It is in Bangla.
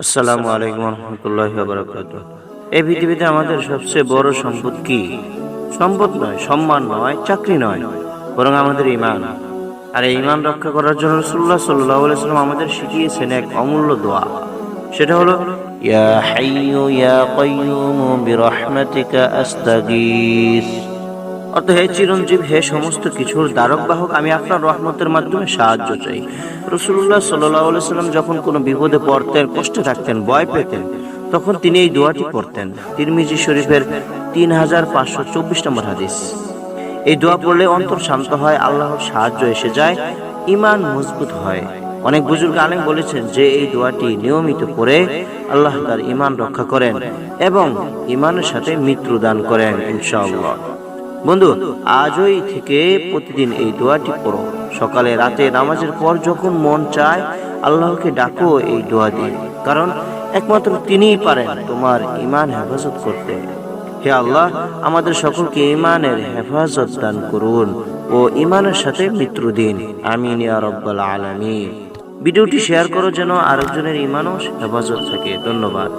আসসালামু আলাইকুম রহমতুল্লাহ এই পৃথিবীতে আমাদের সবচেয়ে বড় সম্পদ কি? সম্পদ নয়, সম্মান নয়, চাকরি নয়, বরং আমাদের ইমান আর এই ইমান রক্ষা করার জন্য রসুল্লাহ সাল্লাহ সাল্লাম আমাদের শিখিয়েছেন এক অমূল্য দোয়া। সেটা হলো, ইয়া হাইয়ু ইয়া কাইয়ুমু বিরহমাতিকা আস্তাগীস। অর্থ হে চিরঞ্জীব, হে সমস্ত কিছুর দ্বারক বাহক, আমি আপনার রহমতের মাধ্যমে সাহায্য চাই। রসুল্লাহ সাল্লাহ সাল্লাম যখন কোনো বিপদে পড়তেন, কষ্টে থাকতেন, ভয় পেতেন, তখন তিনি এই দোয়াটি পড়তেন। তিরমিজি শরীফের তিন হাজার পাঁচশো চব্বিশ নম্বর হাদিস। এই দোয়া পড়লে অন্তর শান্ত হয়, আল্লাহর সাহায্য এসে যায় ইমান মজবুত হয়। অনেক বুজুর্গ আলেম বলেছেন যে এই দোয়াটি নিয়মিত করে আল্লাহ তার ইমান রক্ষা করেন এবং ইমানের সাথে মৃত্যু দান করেন, ইনশাআল্লাহ। বন্ধু আজই থেকে প্রতিদিন এই দোয়াটি পড়ো। সকালে রাতে নামাজের পর যখন মন চায়, আল্লাহকে ডাকো, এই দোয়া দিয়ে। কারণ একমাত্র তিনিই পারেন তোমার ইমান হেফাজত করতে। হে আল্লাহ, আমাদের সকলকে ইমানের হেফাজত দান করুন ও ইমানের সাথে মৃত্যু দিন। আমিন ইয়া রব্বাল ভিডিওটি শেয়ার করো যেন আরেকজনের ইমানও হেফাজত থাকে। ধন্যবাদ।